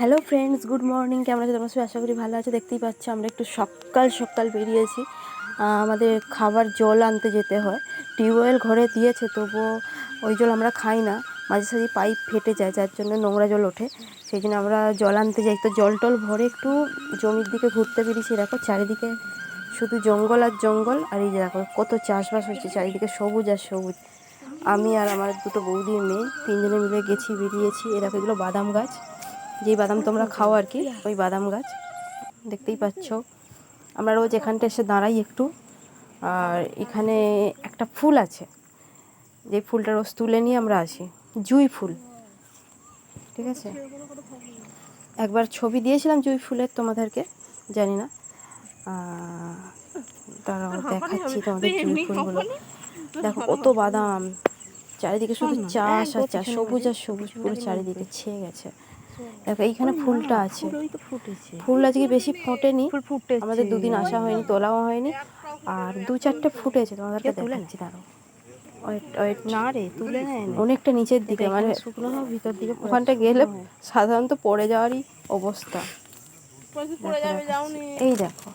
Hello friends good morning কেমন আছে? তোমার সবাই আশা করি ভালো আছে। দেখতেই পাচ্ছ, আমরা একটু সকাল সকাল বেরিয়েছি। আমাদের খাবার জল আনতে যেতে হয়। টিউবওয়েল ঘরে দিয়েছে, তবুও ওই জল আমরা খাই না। মাঝে সাঝে পাইপ ফেটে যায়, যার জন্য নোংরা জল ওঠে। সেই জন্য আমরা জল আনতে যাই। তো জল টল ভরে একটু জমির দিকে ঘুরতে বেরিয়েছি। দেখো, চারিদিকে শুধু জঙ্গল আর জঙ্গল। আর এই যে দেখো, কত চাষবাস হচ্ছে, চারিদিকে সবুজ আর সবুজ। আমি আর আমার দুটো বৌদির মেয়ে তিনজনে মিলে গেছি, বেরিয়েছি। এরকম এগুলো বাদাম গাছ। যেই বাদাম তোমরা খাও আর কি ওই বাদাম গাছ। দেখতেই পাচ্ছ। আমরা রোজ এখানটা এসে দাঁড়াই একটু। আর এখানে একটা ফুল আছে। যে ফুলটা রোজ তুলে নিয়ে আমরা আসি। জুঁই ফুল। ঠিক আছে? একবার ছবি দিয়েছিলাম জুই ফুলের তোমাদেরকে জানি না। আহ, দাঁড়াও দেখাচ্ছি তোমাদের জুঁই ফুলগুলো। দেখো কত বাদাম। চারিদিকে শুধু চাষ আর চাষ সবুজ আর সবুজ পুরো চারিদিকে ছেয়ে গেছে। দেখো এইখানে ফুলটা আছে। ফুল আজকে বেশি ফোটেনি। ফুল ফুটেছে। আমাদের দুদিন আসা হয়নি তোলাও হয়নি। আর দু চারটে ফুটেছে তোমাদেরকে দেখাচ্ছি ওয়েট না রে তুলে অনেকটা নিচের দিকে মানে শুকনো ভিতর দিকে ওখানটা গেলে সাধারণত পড়ে যাওয়ারই অবস্থা। এই দেখো